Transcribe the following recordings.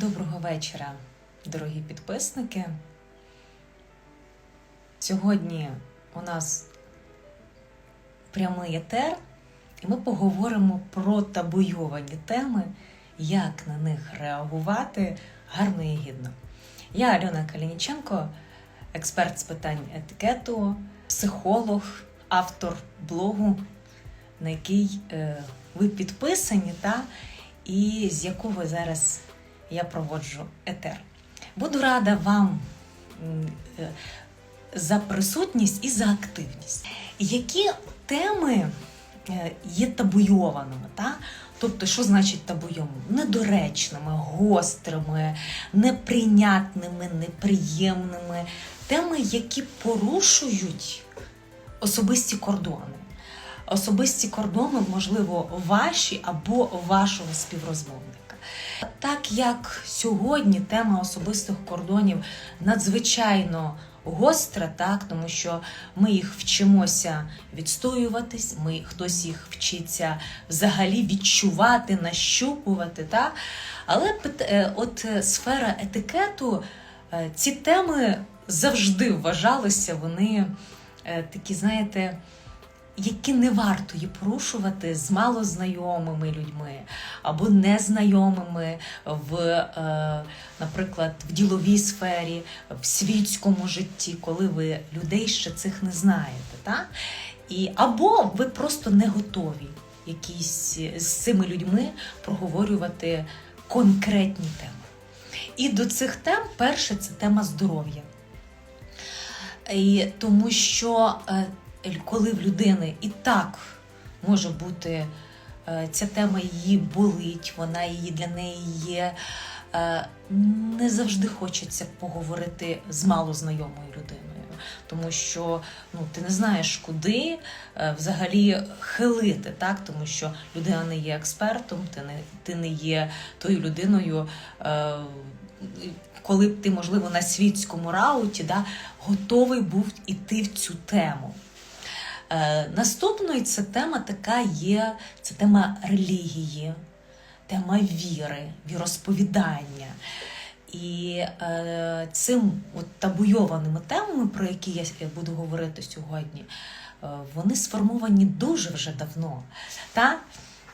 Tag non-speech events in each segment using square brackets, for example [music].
Доброго вечора, дорогі підписники. Сьогодні у нас прямий етер, і ми поговоримо про табуйовані теми, як на них реагувати гарно і гідно. Я Альона Калініченко, експерт з питань етикету, психолог, автор блогу, на який е, ви підписані, та, і з якого ви зараз я проводжу етер. Буду рада вам е, за присутність і за активність. Які теми е, є табуйованими? Та? Тобто, що значить табуйованими? Недоречними, гострими, неприйнятними, неприємними, теми, які порушують особисті кордони. Особисті кордони, можливо, ваші або вашого співрозмовника. Так як сьогодні тема особистих кордонів надзвичайно гостра, так тому що ми їх вчимося відстоюватись, ми хтось їх вчиться взагалі відчувати, нащупувати. Так? Але е, от сфера етикету, е, ці теми завжди вважалися, вони е, такі, знаєте які не варто її порушувати з малознайомими людьми або незнайомими в, е, наприклад, в діловій сфері, в світському житті, коли ви людей ще цих не знаєте. Так? І, або ви просто не готові якісь з цими людьми проговорювати конкретні теми. І до цих тем перше це тема здоров'я. І тому що е, коли в людини і так може бути е, ця тема її болить, вона її для неї є. е, Не завжди хочеться поговорити з малознайомою людиною, тому що ну, ти не знаєш, куди е, взагалі хилити, так? тому що людина не є експертом, ти не, ти не є тою людиною, коли б ти, можливо, на світському рауті да, готовий був іти в цю тему. Е, наступною це тема така є, це тема релігії, тема віри, віросповідання. І е, цим от табуйованими темами, про які я буду говорити сьогодні, е, вони сформовані дуже вже давно. Так?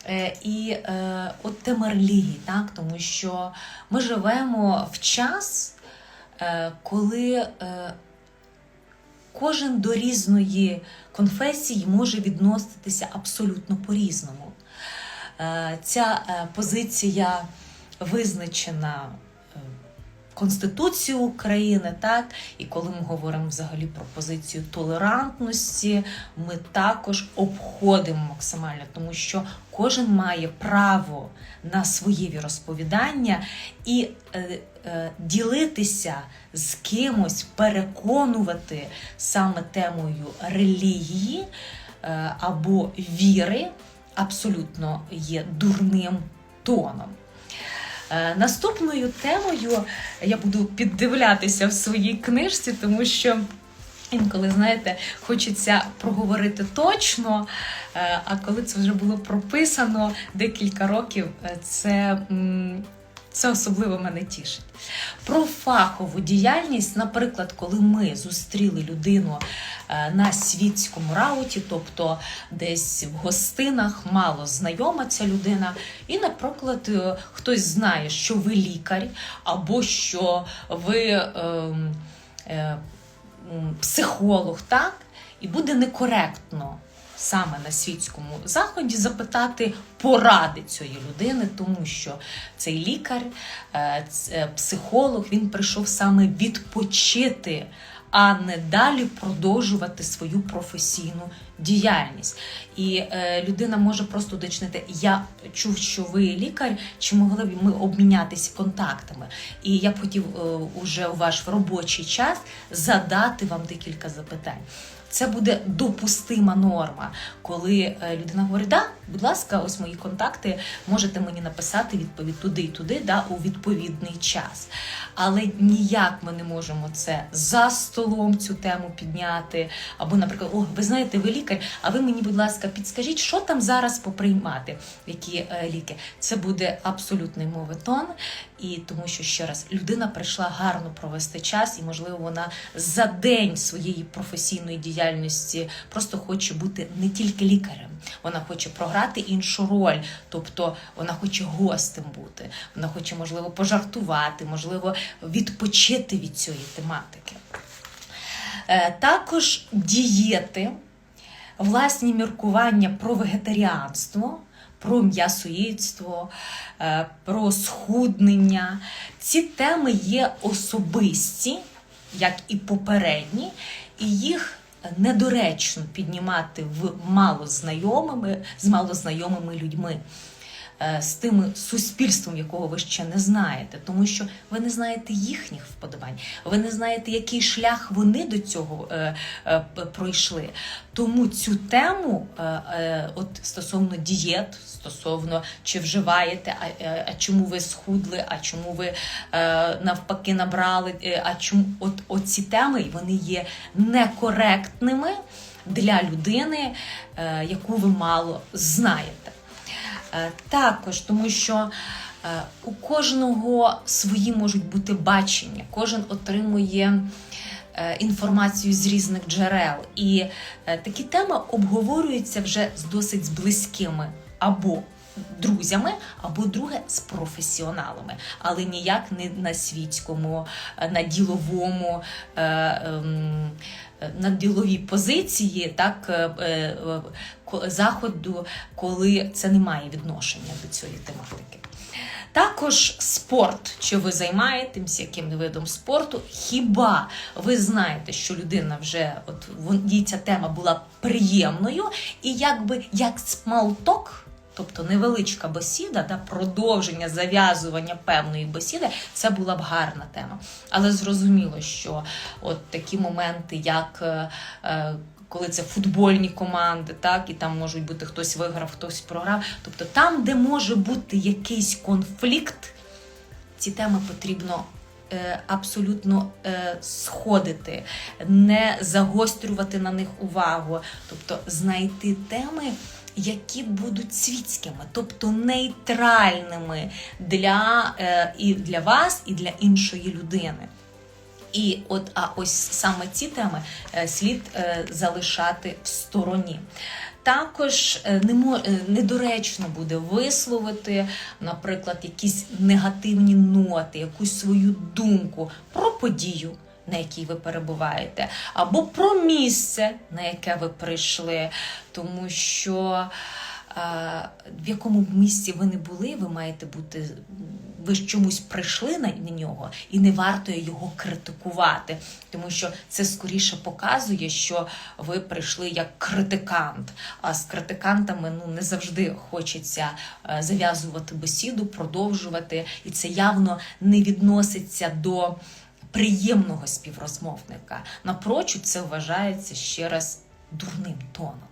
Е, і е, от тема релігії, так? тому що ми живемо в час, е, коли е, кожен до різної конфесії може відноситися абсолютно по-різному. Е, Ця е, позиція визначена Конституцією України, так, і коли ми говоримо взагалі про позицію толерантності, ми також обходимо максимально, тому що кожен має право на своє віросповідання і е, е, ділитися з кимось, переконувати саме темою релігії е, або віри абсолютно є дурним тоном. Е, Наступною темою я буду піддивлятися в своїй книжці, тому що інколи, знаєте, хочеться проговорити точно, е, а коли це вже було прописано декілька років, е, це, це особливо мене тішить. Про фахову діяльність, наприклад, коли ми зустріли людину е, на світському рауті, тобто десь в гостинах, мало знайома ця людина, і, наприклад, е, хтось знає, що ви лікар, або що ви ем, е, психолог, так? І буде некоректно саме на світському заході запитати поради цієї людини, тому що цей лікар, е, психолог, він прийшов саме відпочити, а не далі продовжувати свою професійну діяльність. І е, людина може просто уточнити: я чув, що ви лікар, чи могли б ми обмінятися контактами? І я б хотів е, уже у ваш робочий час задати вам декілька запитань. Це буде допустима норма, коли е, людина говорить, да, будь ласка, ось мої контакти, можете мені написати відповідь туди і туди, да, у відповідний час. Але ніяк ми не можемо це за столом цю тему підняти. Або, наприклад, о, ви знаєте, ви лікар, а ви мені, будь ласка, підскажіть, що там зараз поприймати, які е, ліки. Це буде абсолютний моветон. І тому що ще раз людина прийшла гарно провести час, і можливо вона за день своєї професійної діяльності просто хоче бути не тільки лікарем, вона хоче програти іншу роль, тобто вона хоче гостем бути, вона хоче, можливо, пожартувати, можливо, відпочити від цієї тематики. Е, Також дієти, власні міркування про вегетаріанство, про м'ясоїдство, е, про схуднення. Ці теми є особисті, як і попередні, і їх недоречно піднімати в малознайомими, з малознайомими людьми. Е, З тим суспільством, якого ви ще не знаєте, тому що ви не знаєте їхніх вподобань, ви не знаєте, який шлях вони до цього е, е, пройшли. Тому цю тему, от стосовно дієт, стосовно чи вживаєте, а, а чому ви схудли, а чому ви навпаки набрали, а чому от, от ці теми вони є некоректними для людини, яку ви мало знаєте. Е, Також тому, що е, у кожного свої можуть бути бачення, кожен отримує е, інформацію з різних джерел. І е, такі теми обговорюються вже з досить близькими або друзями, або друге з професіоналами, але ніяк не на світському, е, на діловому. е, ем, На діловій позиції, так е, е, е, заходу, коли це не має відношення до цієї тематики. Також спорт, чи ви займаєтесь яким видом спорту, хіба ви знаєте, що людина вже от їй ця тема була приємною, і якби як смалток, тобто невеличка бесіда, да, продовження зав'язування певної бесіди, це була б гарна тема. Але зрозуміло, що от такі моменти, як е, е, коли це футбольні команди, так і там можуть бути хтось виграв, хтось програв. Тобто там, де може бути якийсь конфлікт, ці теми потрібно. е, Абсолютно сходити, не загострювати на них увагу, тобто знайти теми, які будуть світськими, тобто нейтральними для, е, і для вас, і для іншої людини. І от а ось саме ці теми е, слід е, залишати в стороні. Також не недоречно буде висловити, наприклад, якісь негативні ноти, якусь свою думку про подію, на якій ви перебуваєте, або про місце, на яке ви прийшли, тому що. е, В якому місці ви не були, ви маєте бути ви ж чомусь прийшли на, на нього, і не варто його критикувати, тому що це скоріше показує, що ви прийшли як критикант. А з критикантами ну не завжди хочеться е, зав'язувати бесіду, продовжувати, і це явно не відноситься до приємного співрозмовника. Напрочуд це вважається ще раз дурним тоном.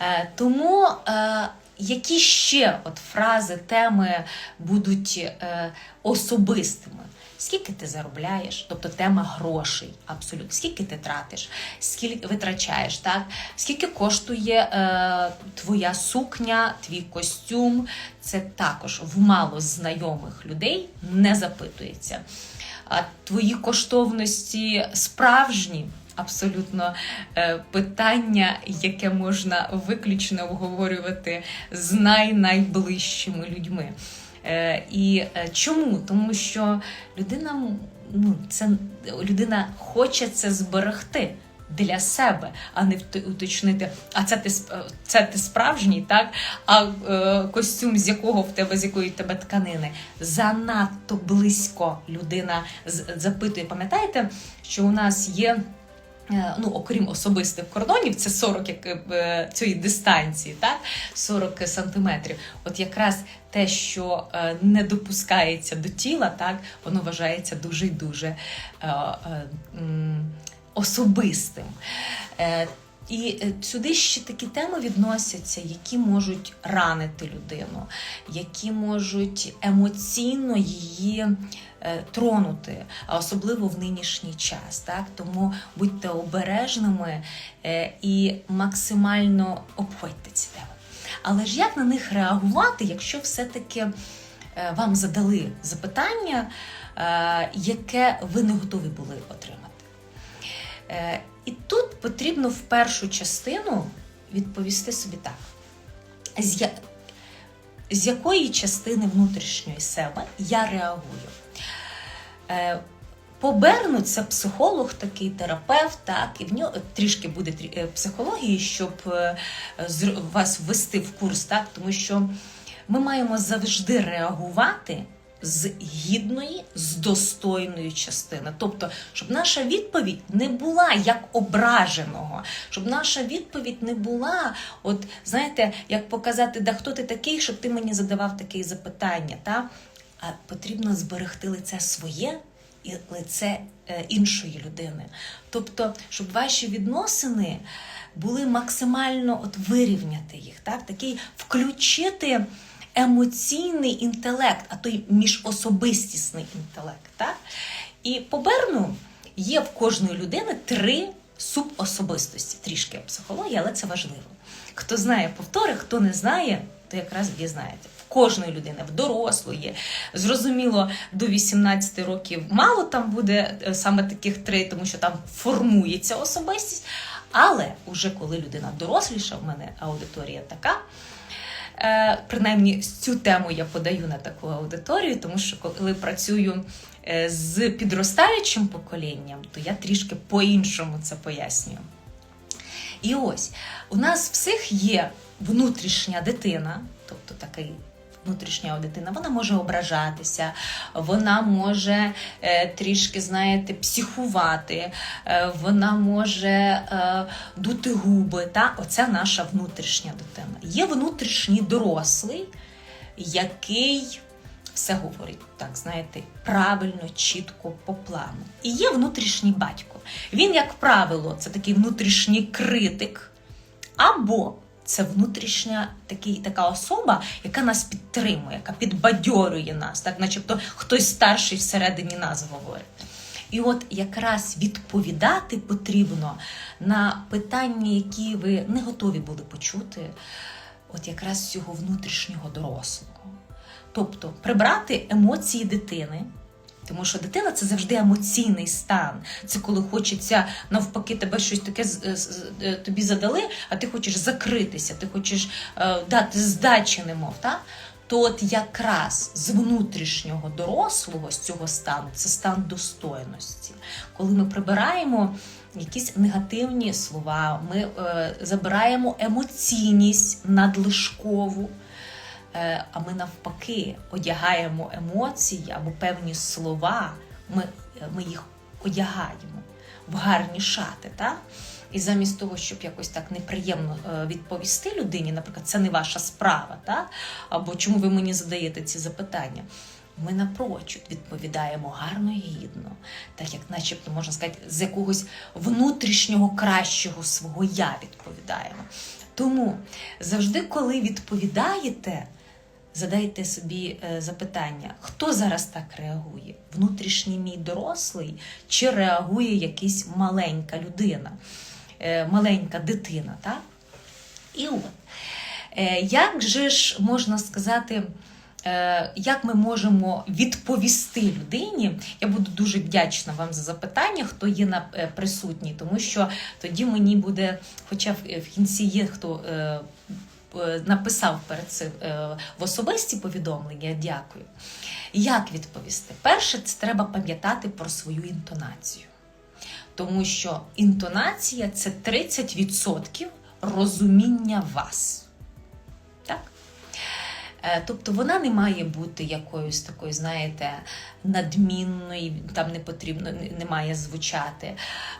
Е, Тому е, які ще от фрази, теми будуть е, особистими? Скільки ти заробляєш, тобто тема грошей, абсолютно, скільки ти тратиш, скільки витрачаєш, так? Скільки коштує е, твоя сукня, твій костюм? Це також в мало знайомих людей не запитується. Твої коштовності справжні, абсолютно е, питання, яке можна виключно обговорювати з най-найближчими людьми. Е, І е, чому? Тому що людина, ну, це, людина хоче це зберегти. Для себе, а не уточнити, а це ти це ти справжній, так? А е, костюм з якого в тебе, з якої в тебе тканини, занадто близько людина запитує. Пам'ятаєте, що у нас є Е, ну, окрім особистих кордонів, це 40 як, е, цієї дистанції, так? 40 сантиметрів. От якраз те, що е, не допускається до тіла, так, воно вважається дуже дуже е, е, особистим. Е, І е, сюди ще такі теми відносяться, які можуть ранити людину, які можуть емоційно її е, тронути, а особливо в нинішній час. Так? Тому будьте обережними і максимально обходьте ці теми. Але ж як на них реагувати, якщо все-таки вам задали запитання, яке ви не готові були отримати? Е, І тут потрібно в першу частину відповісти собі так: з, з якої частини внутрішньої себе я реагую? Е, По Берну це психолог, такий терапевт, так, і в нього трішки буде е, психології, щоб вас ввести в курс, так, тому що ми маємо завжди реагувати з гідної, з достойної частини. Тобто, щоб наша відповідь не була як ображеного, щоб наша відповідь не була, от знаєте, як показати, да хто ти такий, щоб ти мені задавав такі запитання. Та? А потрібно зберегти лице своє і лице е, іншої людини. Тобто, щоб ваші відносини були максимально от вирівняти їх, так? такий включити емоційний інтелект, а то й міжособистісний інтелект. Так? І по Берну є в кожної людини три субособистості, трішки психології, але це важливо. Хто знає повтори, хто не знає, то якраз дізнаєте. В кожної людини, в дорослої. Зрозуміло, до 18 років мало там буде е, саме таких три, тому що там формується особистість. Але уже коли людина доросліша, в мене аудиторія така. Е, Принаймні цю тему я подаю на таку аудиторію, тому що коли працюю е, з підростаючим поколінням, то я трішки по-іншому це пояснюю. І ось у нас всіх є внутрішня дитина, тобто такий. Внутрішня дитина, вона може ображатися, вона може е, трішки, знаєте, психувати, е, вона може е, дути губи. Та? Оце наша внутрішня дитина. Є внутрішній дорослий, який все говорить, так, знаєте, правильно, чітко, по плану. І є внутрішній батько. Він, як правило, це такий внутрішній критик, або це внутрішня такий, така особа, яка нас підтримує, яка підбадьорює нас, так, начебто хтось старший всередині нас говорить. І от якраз відповідати потрібно на питання, які ви не готові були почути, от якраз цього внутрішнього дорослого. Тобто прибрати емоції дитини, тому що дитина це завжди емоційний стан. Це коли хочеться навпаки тебе щось таке е, тобі задали, а ти хочеш закритися, ти хочеш е, дати здачі, немов. Так? То от якраз з внутрішнього дорослого, з цього стану, це стан достойності. Коли ми прибираємо якісь негативні слова, ми е, забираємо емоційність надлишкову. Е, а ми навпаки одягаємо емоції або певні слова, ми, ми їх одягаємо в гарні шати. Так? І замість того, щоб якось так неприємно е, відповісти людині, наприклад, це не ваша справа, так? або чому ви мені задаєте ці запитання. Ми напрочуд відповідаємо гарно і гідно, так як, начебто, можна сказати, з якогось внутрішнього кращого свого я відповідаємо. Тому завжди, коли відповідаєте, задайте собі е, запитання, хто зараз так реагує? Внутрішній мій дорослий чи реагує якась маленька людина, е, маленька дитина? Так? І от, е, як же ж можна сказати, як ми можемо відповісти людині? Я буду дуже вдячна вам за запитання, хто є на присутній, тому що тоді мені буде, хоча в кінці є хто. Е, Написав перед цим е, в особисті повідомлення, дякую. Як відповісти? Перше, це треба пам'ятати про свою інтонацію. Тому що інтонація це 30% розуміння вас. Е, Тобто вона не має бути якоюсь такою, знаєте, надмінною, там не потрібно, не- має звучати.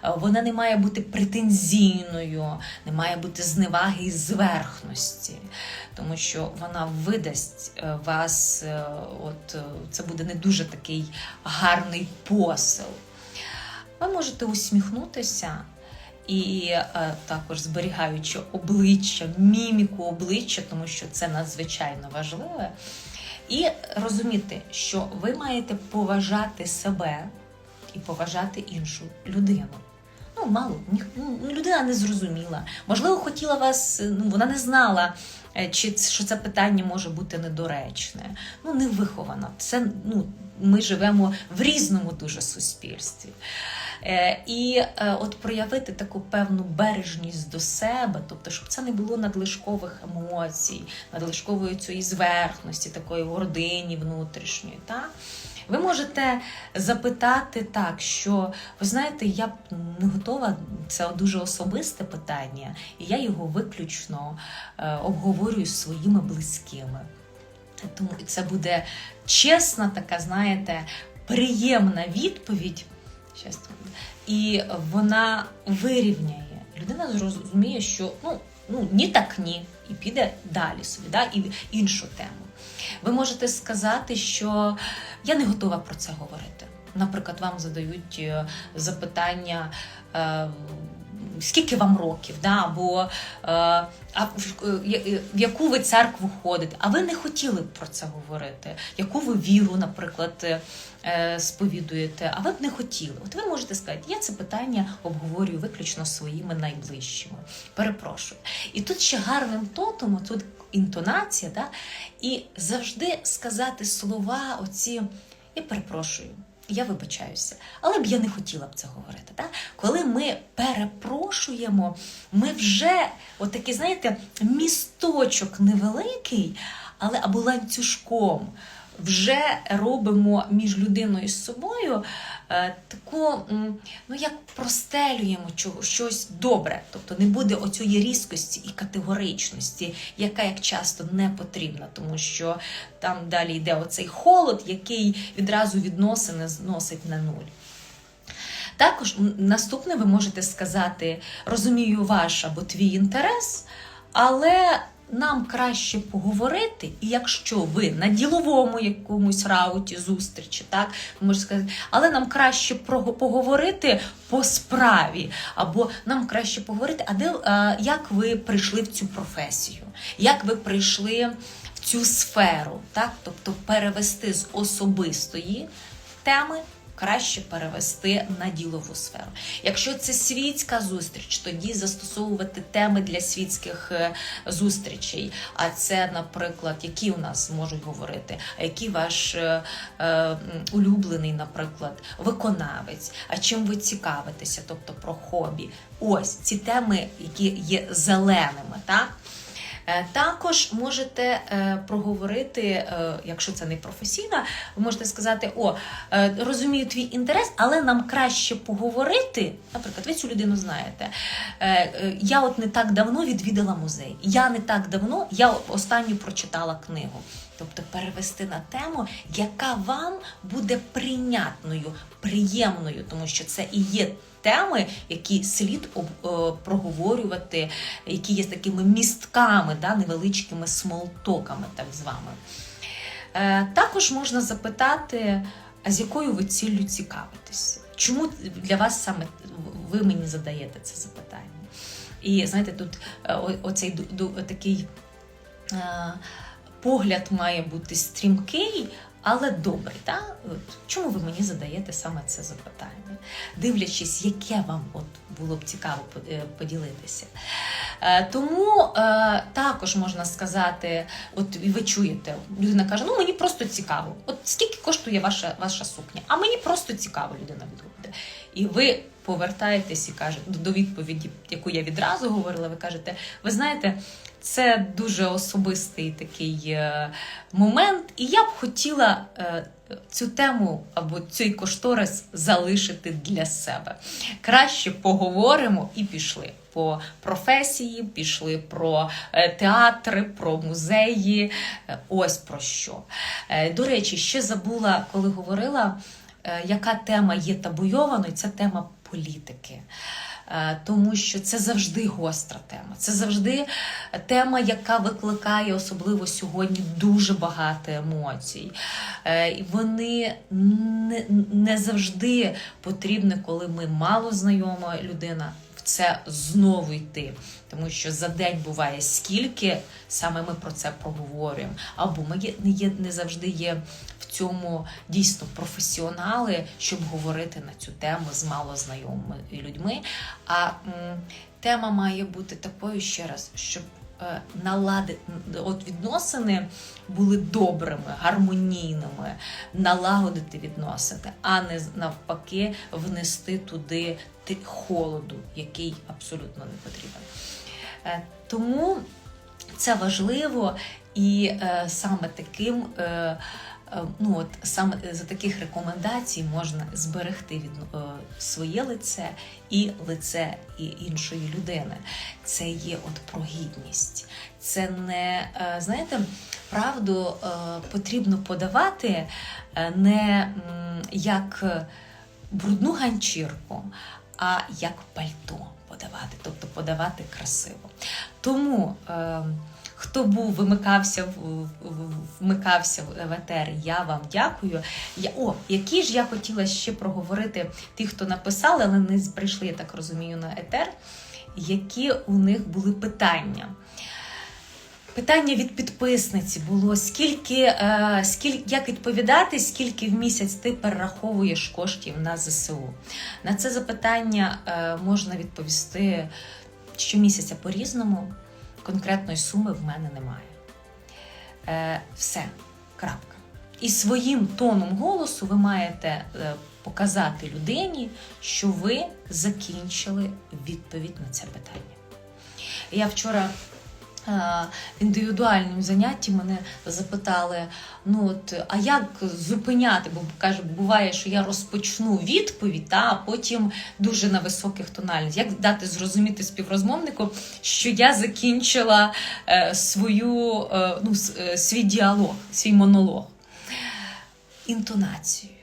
Е, Вона не має бути претензійною, не має бути зневаги і зверхності, тому що вона видасть е, вас, от це буде не дуже такий гарний посил. Ви можете усміхнутися і е, також зберігаючи обличчя, міміку обличчя, тому що це надзвичайно важливе. І розуміти, що ви маєте поважати себе і поважати іншу людину. Ну, мало, ніх- ну, людина не зрозуміла. Можливо, хотіла вас, ну, вона не знала, е, чи що це питання може бути недоречне. Ну, не вихована. Це, ну, ми живемо в різному дуже суспільстві. Е, і е, от проявити таку певну бережність до себе, тобто, щоб це не було надлишкових емоцій, надлишкової цієї зверхності, такої гордині внутрішньої. Так? Ви можете запитати так, що ви знаєте, я не готова, це дуже особисте питання, і я його виключно е, обговорюю з своїми близькими. Тому це буде чесна, така, знаєте, приємна відповідь. Щас, і вона вирівняє. Людина зрозуміє, що ну, ну ні так ні, і піде далі собі, да, і іншу тему. Ви можете сказати, що я не готова про це говорити. Наприклад, вам задають е, запитання. Е, Скільки вам років, да? або е, а в, е, яку ви церкву ходите, а ви не хотіли б про це говорити, яку ви віру, наприклад, е, е, сповідуєте, а ви б не хотіли. От ви можете сказати, я це питання обговорюю виключно своїми найближчими. Перепрошую. І тут ще гарним тотом, тут інтонація, да? і завжди сказати слова оці, я перепрошую. Я вибачаюся, але б я не хотіла б це говорити. Так? Коли ми перепрошуємо, ми вже отакий, знаєте, місточок невеликий, але або ланцюжком вже робимо між людиною і собою таку, ну як простелюємо щось добре. Тобто не буде оцієї різкості і категоричності, яка як часто не потрібна, тому що там далі йде оцей холод, який відразу відносини зносить на нуль. Також наступне ви можете сказати: розумію ваш або твій інтерес, але нам краще поговорити, і якщо ви на діловому якомусь рауті зустрічі, так ви сказати, але нам краще поговорити по справі, або нам краще поговорити, а де а, як ви прийшли в цю професію, як ви прийшли в цю сферу, так? тобто перевести з особистої теми краще перевести на ділову сферу. Якщо це світська зустріч, тоді застосовувати теми для світських е, зустрічей. А це, наприклад, які у нас можуть говорити, а який ваш е, е, улюблений, наприклад, виконавець, а чим ви цікавитеся, тобто про хобі. Ось ці теми, які є зеленими, так? Е, Також можете е, проговорити, е, якщо це не професійна, ви можете сказати: О, розумію твій інтерес, але нам краще поговорити. Наприклад, ви цю людину знаєте. Я от не так давно відвідала музей. Я не так давно, я останню прочитала книгу. Тобто перевести на тему, яка вам буде прийнятною, приємною, тому що це і є теми, які слід е, проговорювати, які є такими містками, да, невеличкими смолтоками, так звами. Е, Також можна запитати, а з якою ви ціллю цікавитесь? Чому для вас саме ви мені задаєте це запитання? І знаєте, тут е, оцей такий погляд має бути стрімкий, але добрий. Та? От Чому ви мені задаєте саме це запитання? Дивлячись, яке вам от було б цікаво е, поділитися. Е, Тому е, також можна сказати, от ви чуєте, людина каже: ну мені просто цікаво. От скільки коштує ваша, ваша сукня? А мені просто цікаво, людина відгукує. І ви повертаєтесь і кажете до відповіді, яку я відразу говорила, ви кажете, ви знаєте, це дуже особистий такий е, момент, і я б хотіла е, цю тему або цей кошторис залишити для себе. Краще поговоримо і пішли. По професії, пішли про е, театри, про музеї. Ось про що. До речі, ще забула, коли говорила, яка тема є табуйованою, це тема політики. Е, Тому що це завжди гостра тема. Це завжди тема, яка викликає, особливо сьогодні, дуже багато емоцій. Е, І вони не, завжди потрібні, коли ми мало знайома людина. Це знову йти. Тому що за день буває скільки, саме ми про це проговорюємо. Або ми є, не, є, не завжди є в цьому дійсно професіонали, щоб говорити на цю тему з малознайомими людьми. А м, тема має бути такою ще раз, щоб е, наладити от відносини були добрими, гармонійними, налагодити відносини, а не навпаки внести туди холоду, який абсолютно не потрібен. Е, Тому це важливо і е, саме таким. Е, е, Ну, от саме за таких рекомендацій можна зберегти від е, своє лице і лице іншої людини. Це є от про гідність. Це не е, знаєте, правду е, потрібно подавати е, не як брудну ганчірку, а як пальто подавати, тобто подавати красиво. Тому. Хто був, вимикався в- вмикався в етер, я вам дякую. Я, о, які ж я хотіла ще проговорити ті, хто написали, але не прийшли, я так розумію, на етер, які у них були питання. Питання від підписниці було: скільки, е, скільки як відповідати, скільки в місяць ти перераховуєш коштів на ЗСУ? На це запитання е, можна відповісти щомісяця по-різному. Конкретної суми в мене немає. Е, все, крапка. І своїм тоном голосу ви маєте е, показати людині, що ви закінчили відповідь на це питання. Я вчора індивідуальному занятті мене запитали: ну от, а як зупиняти? Бо каже, буває, що я розпочну відповідь, та, а потім дуже на високих тональностях. Як дати зрозуміти співрозмовнику, що я закінчила е, свою, е, ну, е, свій діалог, свій монолог? Інтонацією.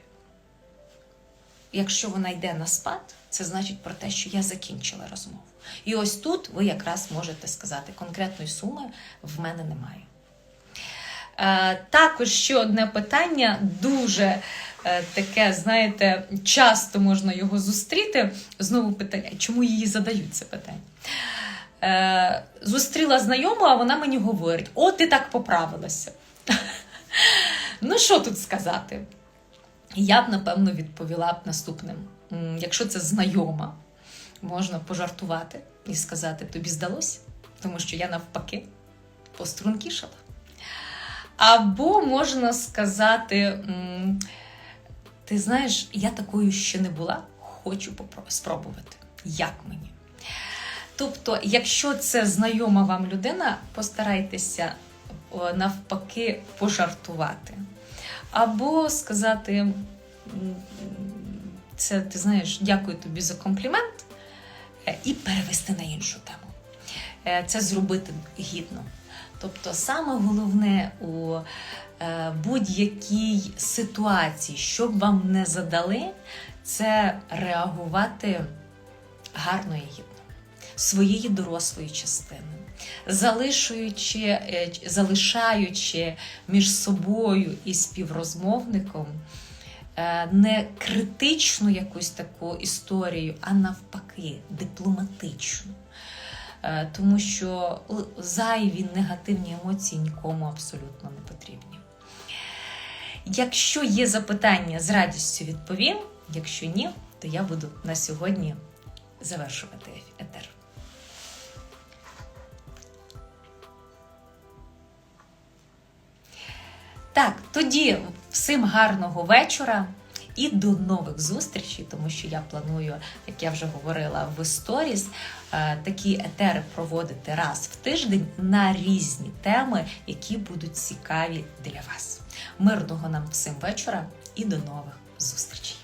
Якщо вона йде на спад, це значить про те, що я закінчила розмову. І ось тут ви якраз можете сказати, конкретної суми в мене немає. Е, також ще одне питання, дуже е, таке, знаєте, часто можна його зустріти. Знову питання, чому її задають це питання? Е, зустріла знайому, а вона мені говорить: О, ти так поправилася. [laughs] Ну, що тут сказати? Я б, напевно, відповіла б наступним: якщо це знайома, можна пожартувати і сказати, тобі здалося, тому що я навпаки пострункішала. Або можна сказати, ти знаєш, я такою ще не була, хочу спробувати. Як мені? Тобто, якщо це знайома вам людина, постарайтеся навпаки пожартувати. Або сказати, це ти знаєш, дякую тобі за комплімент, е, і перевести на іншу тему. Е, Це зробити гідно. Тобто, саме головне у е, будь-якій ситуації, що б вам не задали, це реагувати гарно і гідно своєї дорослої частини, залишуючи, залишаючи між собою і співрозмовником не критичну якусь таку історію, а навпаки, дипломатичну. Е, Тому що зайві негативні емоції нікому абсолютно не потрібні. Якщо є запитання, з радістю відповім. Якщо ні, то я буду на сьогодні завершувати етер. Так, тоді всім гарного вечора і до нових зустрічей, тому що я планую, як я вже говорила в сторіс, е, такі етери проводити раз в тиждень на різні теми, які будуть цікаві для вас. Мирного нам всім вечора і до нових зустрічей!